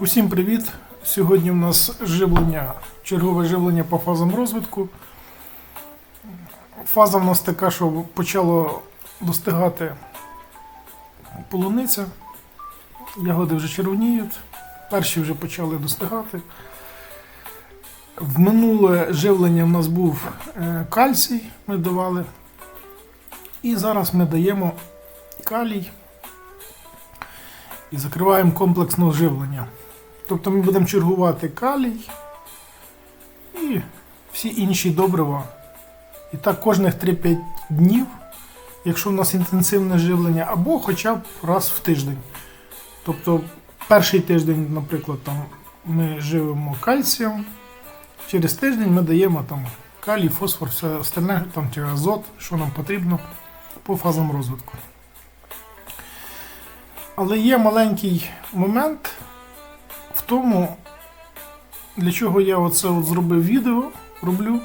Усім привіт! Сьогодні у нас живлення, чергове живлення по фазам розвитку. Фаза в нас така, що почало достигати полуниця. Ягоди вже червоніють, перші вже почали достигати. В минуле живлення в нас був е, кальцій, ми давали. І зараз ми даємо калій і закриваємо комплексне живлення. Тобто ми будемо чергувати калій і всі інші добрива. І так кожних 3-5 днів, якщо в нас інтенсивне живлення, або хоча б раз в тиждень. Тобто перший тиждень, наприклад, там ми живемо кальцієм, через тиждень ми даємо там калій, фосфор, все остальне, там чи азот, що нам потрібно по фазам розвитку. Але є маленький момент тому, для чого я оце от зробив відео, роблю.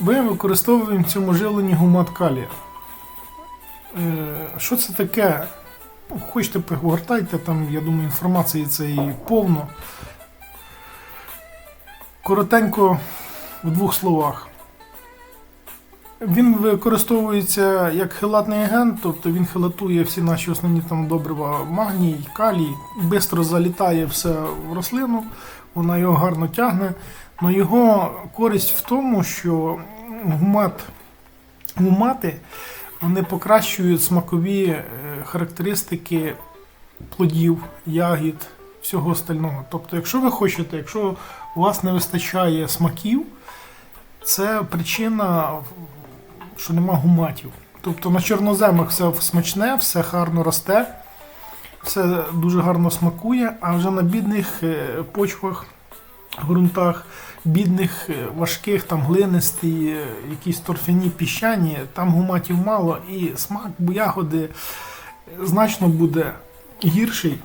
Ми використовуємо в цьому живленні гумат калія. Е, Що це таке? Ну, Хочете погортайте, там, я думаю, інформації цієї повно. Коротенько в двох словах. Він використовується як хелатний агент, тобто він хелатує всі наші основні там добрива магній, калій, швидко залітає все в рослину, вона його гарно тягне. Но його користь в тому, що гумат, гумати вони покращують смакові е, характеристики плодів, ягід, всього остального. Тобто, якщо ви хочете, якщо у вас не вистачає смаків, це причина що нема гуматів. Тобто на чорноземах все смачне, все гарно росте, все дуже гарно смакує, а вже на бідних е, почвах, ґрунтах, бідних, е, важких, там глинисті, е, якісь торфяні піщані, там гуматів мало і смак ягоди значно буде гірший,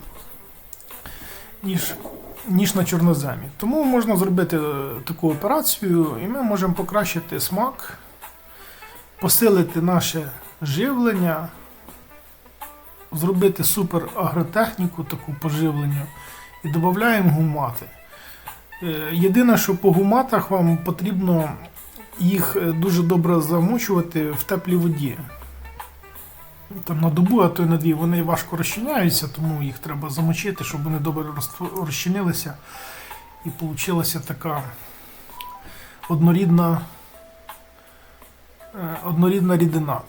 ніж ніж на чорноземі. Тому можна зробити таку операцію, і ми можемо покращити смак посилити наше живлення, зробити супер агротехніку, таку поживлення, і додаємо гумати. Е, Єдине, що по гуматах вам потрібно їх е, дуже добре замочувати в теплій воді. Там на добу, а то й на дві, вони важко розчиняються, тому їх треба замочити, щоб вони добре розчинилися. І вийшла така однорідна однорідна рідина.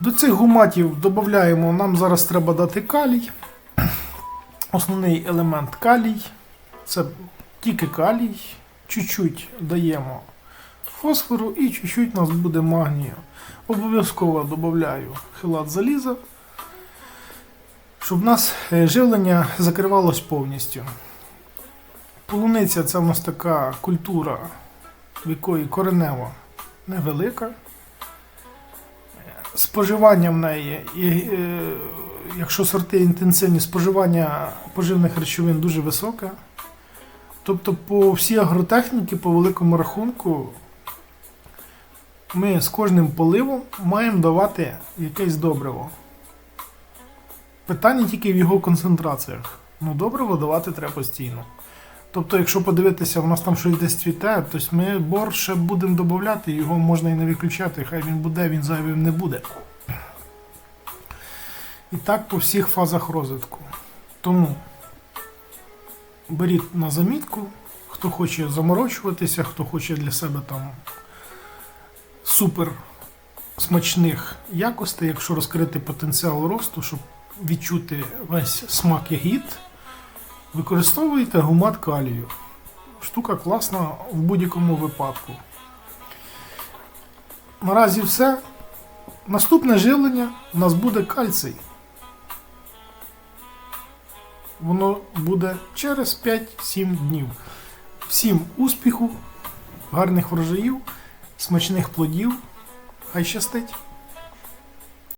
До цих гуматів додаємо, нам зараз треба дати калій. Основний елемент калій. Це тільки калій. Чуть-чуть даємо фосфору і чуть-чуть у нас буде магнію. Обов'язково додаю хилат заліза, щоб в нас е, живлення закривалось повністю. Полуниця це в нас така культура в якої коренева невелика. Споживання в неї, і, е, якщо сорти інтенсивні, споживання поживних речовин дуже високе. Тобто по всій агротехніці, по великому рахунку, ми з кожним поливом маємо давати якесь добриво. Питання тільки в його концентраціях. Ну, добриво давати треба постійно. Тобто, якщо подивитися, у нас там щось десь цвіте, то ми бор будемо додати, його можна і не виключати, хай він буде, він зайвим не буде. І так по всіх фазах розвитку. Тому беріть на замітку, хто хоче заморочуватися, хто хоче для себе там супер смачних якостей, якщо розкрити потенціал росту, щоб відчути весь смак ягід. Використовуйте гумат калію. Штука класна в будь-якому випадку. Наразі все. Наступне живлення у нас буде кальцій. Воно буде через 5-7 днів. Всім успіху, гарних врожаїв, смачних плодів. Хай щастить!